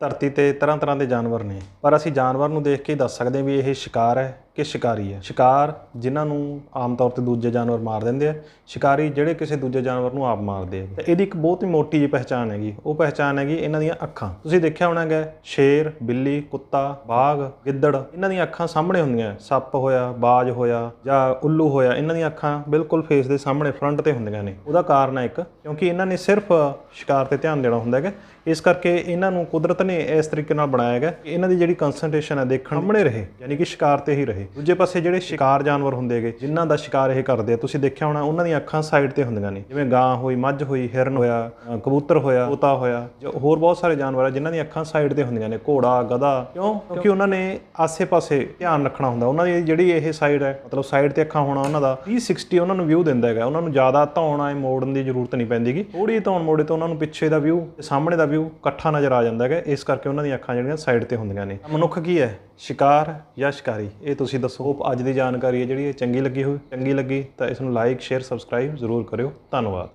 ਧਰਤੀ ਤੇ ਤਰ੍ਹਾਂ ਤਰ੍ਹਾਂ ਦੇ ਜਾਨਵਰ ਨੇ। ਪਰ ਅਸੀਂ ਜਾਨਵਰ ਨੂੰ ਦੇਖ ਕੇ ਹੀ ਦੱਸ ਸਕਦੇ ਹਾਂ ਵੀ ਇਹ ਸ਼ਿਕਾਰ ਹੈ। ਕਿ ਸ਼ਿਕਾਰੀ ਹੈ। ਸ਼ਿਕਾਰ ਜਿਨ੍ਹਾਂ ਨੂੰ ਆਮ ਤੌਰ ਤੇ ਦੂਜੇ ਜਾਨਵਰ ਮਾਰ ਦਿੰਦੇ ਆ, ਸ਼ਿਕਾਰੀ ਜਿਹੜੇ ਕਿਸੇ ਦੂਜੇ ਜਾਨਵਰ ਨੂੰ ਆਪ ਮਾਰਦੇ ਆ। ਤੇ ਇਹਦੀ ਇੱਕ ਬਹੁਤ ਹੀ ਮੋਟੀ ਜਿਹੀ ਪਹਿਚਾਣ ਹੈਗੀ। ਉਹ ਪਹਿਚਾਣ ਹੈਗੀ ਇਹਨਾਂ ਦੀਆਂ ਅੱਖਾਂ। ਤੁਸੀਂ ਦੇਖਿਆ ਹੋਣਾ ਹੈ ਸ਼ੇਰ, ਬਿੱਲੀ, ਕੁੱਤਾ ਬਾਗ ਗਿੱਦੜ, ਇਹਨਾਂ ਦੀਆਂ ਅੱਖਾਂ ਸਾਹਮਣੇ ਹੁੰਦੀਆਂ। ਸੱਪ ਹੋਇਆ, ਬਾਜ ਹੋਇਆ ਜਾਂ ਉੱਲੂ ਹੋਇਆ, ਇਹਨਾਂ ਦੀਆਂ ਅੱਖਾਂ ਬਿਲਕੁਲ ਫੇਸ ਦੇ ਸਾਹਮਣੇ ਫਰੰਟ ਤੇ ਹੁੰਦੀਆਂ ਨੇ। ਉਹਦਾ ਕਾਰਨ ਹੈ ਇੱਕ, ਕਿਉਂਕਿ ਇਹਨਾਂ ਨੇ ਸਿਰਫ ਸ਼ਿਕਾਰ ਤੇ ਧਿਆਨ ਦੇਣਾ ਹੁੰਦਾ ਹੈਗਾ। ਇਸ ਕਰਕੇ ਇਹਨਾਂ ਨੂੰ ਕੁਦਰਤ ਨੇ ਇਸ ਤਰੀਕੇ ਨਾਲ ਬਣਾਇਆ ਹੈਗਾ ਕਿ ਇਹਨਾਂ ਦੀ ਜਿਹੜੀ ਕਨਸੈਂਟ੍ਰੇਸ਼ਨ ਹੈ ਦੇਖਣ ਸਾਹਮਣੇ ਰਹੇ, ਯਾਨੀ ਕਿ ਸ਼ਿਕਾਰ ਤੇ ਹੀ ਰਹੇ। ਦੂਜੇ ਪਾਸੇ ਜਿਹੜੇ ਸ਼ਿਕਾਰ ਜਾਨਵਰ ਹੁੰਦੇ ਹੈਗੇ ਜਿਨ੍ਹਾਂ ਦਾ ਸ਼ਿਕਾਰ ਇਹ ਕਰਦੇ ਆ ਤੁਸੀਂ ਦੇਖਿਆ ਹੋਣਾ ਉਹਨਾਂ ਦੀਆਂ ਅੱਖਾਂ ਸਾਈਡ ਤੇ ਹੁੰਦੀਆਂ ਨੇ। ਜਿਵੇਂ ਗਾਂ ਹੋਈ ਮੱਝ ਹੋਈ ਹਿਰਨ ਹੋਇਆ ਕਬੂਤਰ ਹੋਇਆ ਤੋਤਾ ਹੋਇਆ ਜਾਂ ਹੋਰ ਬਹੁਤ ਸਾਰੇ ਜਾਨਵਰ ਆ ਜਿਨ੍ਹਾਂ ਦੀਆਂ ਅੱਖਾਂ ਸਾਈਡ ਤੇ ਹੁੰਦੀਆਂ ਨੇ ਘੋੜਾ ਗਧਾ। ਕਿਉਂ? ਕਿਉਂਕਿ ਉਹਨਾਂ ਨੇ ਆਸੇ-ਪਾਸੇ ਧਿਆਨ ਰੱਖਣਾ ਹੁੰਦਾ ਉਹਨਾਂ ਦੀ ਜਿਹੜੀ ਇਹ ਸਾਈਡ ਹੈ ਮਤਲਬ ਸਾਈਡ ਤੇ ਅੱਖਾਂ ਹੋਣਾ ਉਹਨਾਂ ਦਾ 360 ਉਹਨਾਂ ਨੂੰ ਵਿਊ ਦਿੰਦਾ ਹੈਗਾ। ਉਹਨਾਂ ਨੂੰ ਜ਼ਿਆਦਾ ਧੌਣ ਆਏ ਮੋੜਨ ਦੀ ਜ਼ਰੂਰਤ ਨਹੀਂ ਪੈਂਦੀਗੀ ਥੋੜੀ ਧੌਣ ਮੋੜੇ ਤਾਂ ਉਹਨਾਂ ਨੂੰ ਪਿੱਛੇ ਦਾ ਵਿਊ ਤੇ ਸਾਹਮਣੇ ਦਾ ਵਿਊ ਇਕੱਠਾ ਨਜ਼ਰ ਆ ਜਾਂਦਾ ਹੈਗਾ ਇਸ ਕਰਕੇ ਉਹਨਾਂ ਦੀਆਂ ਅੱਖਾਂ ਜਿਹੜੀਆਂ ਸਾਈਡ ਤੇ ਹੁੰਦੀਆਂ ਨੇ। ਮਨੁੱਖ ਕੀ ਹੈ? ਸ਼ਿਕਾਰ ਜਾਂ ਸ਼ਿਕਾਰੀ, ਇਹ ਤੁਸੀਂ ਦੱਸੋ। ਹੋਪ ਅੱਜ ਦੀ ਜਾਣਕਾਰੀ ਹੈ ਜਿਹੜੀ ਇਹ ਚੰਗੀ ਲੱਗੀ ਹੋਈ ਚੰਗੀ ਲੱਗੀ ਤਾਂ ਇਸ ਨੂੰ ਲਾਈਕ ਸ਼ੇਅਰ ਸਬਸਕ੍ਰਾਈਬ ਜ਼ਰੂਰ ਕਰਿਓ। ਧੰਨਵਾਦ।